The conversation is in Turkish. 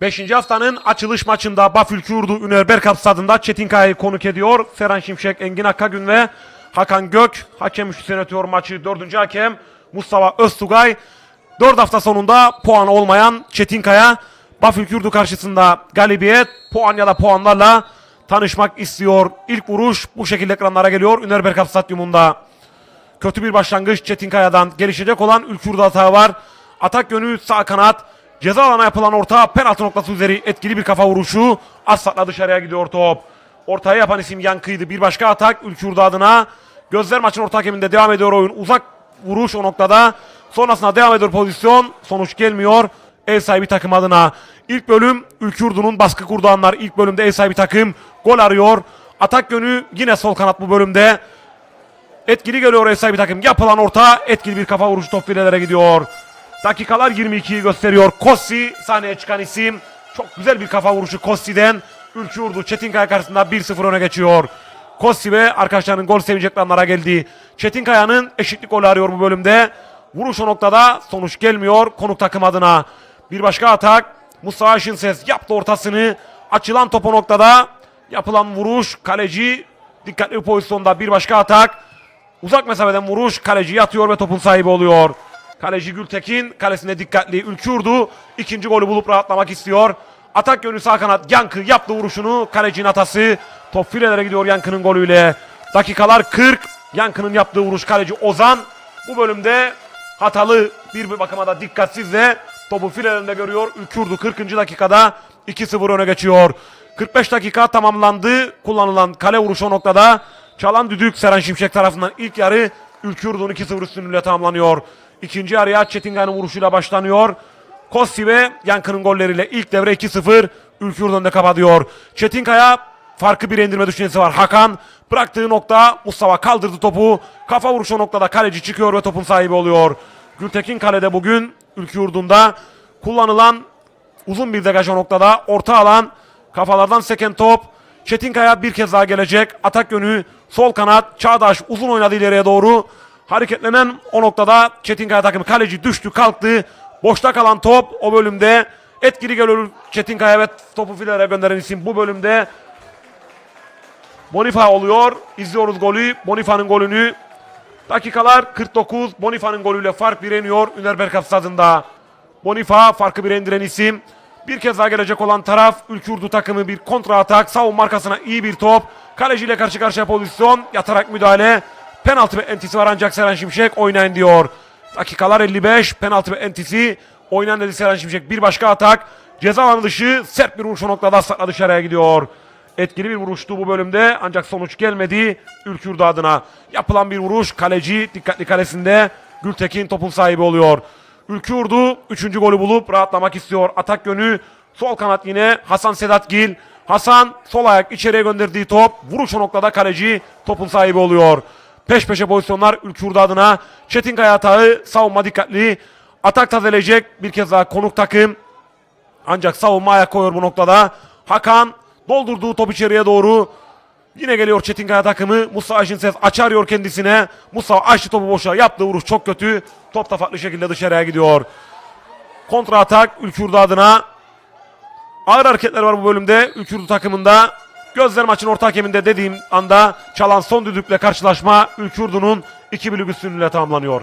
Beşinci haftanın açılış maçında Bafülkü Urdu Üner Berkap stadında Çetinkaya'yı konuk ediyor. Seren Şimşek, Engin Akkagün ve Hakan Gök. Hakem üçlüsü yönetiyor maçı. Dördüncü hakem Mustafa Öztugay. Dört hafta sonunda puan olmayan Çetinkaya Bafülkü Urdu karşısında galibiyet puan ya da puanlarla tanışmak istiyor. İlk vuruş bu şekilde ekranlara geliyor. Üner Berkap Stadyumunda. Kötü bir başlangıç Çetinkaya'dan gelişecek olan Ülkür'de hata var. Atak yönü sağ kanat. Ceza alana yapılan orta penaltı noktası üzeri etkili bir kafa vuruşu. Aslatla dışarıya gidiyor top. Ortaya yapan isim Yankı'ydı. Bir başka atak Ülkür'de adına. Gözler maçın orta hakeminde devam ediyor oyun. Uzak vuruş o noktada. Sonrasında devam ediyor pozisyon. Sonuç gelmiyor. Ev sahibi takım adına. İlk bölüm Ülkürdü'nün baskı kurduğu anlar. İlk bölümde ev sahibi takım gol arıyor. Atak yönü yine sol kanat bu bölümde. Etkili geliyor ev sahibi takım. Yapılan orta etkili bir kafa vuruşu top filelere gidiyor. Dakikalar 22'yi gösteriyor. Kossi sahneye çıkan isim. Çok güzel bir kafa vuruşu Kossi'den. Ülkü Urdu Çetinkaya karşısında 1-0 öne geçiyor. Kossi ve arkadaşlarının gol sevinci ekranlara geldi. Çetinkaya'nın eşitlik golü arıyor bu bölümde. Vuruş o noktada sonuç gelmiyor konuk takım adına. Bir başka atak. Mustafa Şinses yaptı ortasını. Açılan top o noktada. Yapılan vuruş kaleci dikkatli bir pozisyonda bir başka atak. Uzak mesafeden vuruş kaleci yatıyor ve topun sahibi oluyor. Kaleci Gültekin kalesinde dikkatli Ülkürdü. ikinci golü bulup rahatlamak istiyor. Atak yönü sağ kanat Yankı yaptı vuruşunu. Kalecinin atası. Top filelere gidiyor Yankı'nın golüyle. Dakikalar 40. Yankı'nın yaptığı vuruş kaleci Ozan. Bu bölümde hatalı bir bakıma da dikkatsiz de topu filelerinde görüyor. Ülkürdü 40. dakikada 2-0 öne geçiyor. 45 dakika tamamlandı. Kullanılan kale vuruşu o noktada. Çalan düdük Seren Şimşek tarafından ilk yarı Ülkürdü'nün 2-0 üstünlüğüyle tamamlanıyor. İkinci yarıya Çetingay'ın vuruşuyla başlanıyor. Kossi ve Yankı'nın golleriyle ilk devre 2-0 Ülkürdü önde kapatıyor. Çetinkaya farkı bir indirme düşüncesi var. Hakan bıraktığı nokta Mustafa kaldırdı topu. Kafa vuruşu noktada kaleci çıkıyor ve topun sahibi oluyor. Gültekin kalede bugün Ülkü Yurdu'nda kullanılan uzun bir degaj noktada. Orta alan kafalardan seken top. Çetinkaya bir kez daha gelecek. Atak yönü sol kanat. Çağdaş uzun oynadı ileriye doğru. Hareketlenen o noktada Çetinkaya takımı kaleci düştü kalktı. Boşta kalan top o bölümde etkili geliyor Çetinkaya ve topu filere gönderen isim bu bölümde Bonifa oluyor. İzliyoruz golü. Bonifa'nın golünü. Dakikalar 49. Bonifa'nın golüyle fark bir iniyor Üner Berkap stadında. Bonifa farkı bir indiren isim. Bir kez daha gelecek olan taraf Ülkürdü takımı bir kontra atak. Savunma arkasına iyi bir top. Kaleciyle karşı karşıya pozisyon. Yatarak müdahale. Penaltı ve entisi var ancak Seren Şimşek oynayın diyor. Dakikalar 55. Penaltı ve entisi. Oynayan dedi Seren Şimşek. Bir başka atak. Ceza alanı dışı sert bir vuruş o noktada sakla dışarıya gidiyor. Etkili bir vuruştu bu bölümde ancak sonuç gelmedi Ülkürdü adına. Yapılan bir vuruş kaleci dikkatli kalesinde Gültekin topun sahibi oluyor. Ülkürdü 3. golü bulup rahatlamak istiyor. Atak yönü sol kanat yine Hasan Sedat Gil. Hasan sol ayak içeriye gönderdiği top vuruş o noktada kaleci topun sahibi oluyor. Peş peşe pozisyonlar Ülkürdü adına. Çetinkaya atağı savunma dikkatli. Atak tazeleyecek bir kez daha konuk takım. Ancak savunma ayak koyuyor bu noktada. Hakan doldurduğu top içeriye doğru. Yine geliyor Çetinkaya takımı. Musa ses açarıyor kendisine. Musa açtı topu boşa. Yaptığı vuruş çok kötü. Top da farklı şekilde dışarıya gidiyor. Kontra atak Ülkürdü adına. Ağır hareketler var bu bölümde Ülkürdü takımında. Gözler maçın orta hakeminde dediğim anda çalan son düdükle karşılaşma Ülkürdü'nün 2 birlik üstünlüğüyle tamamlanıyor.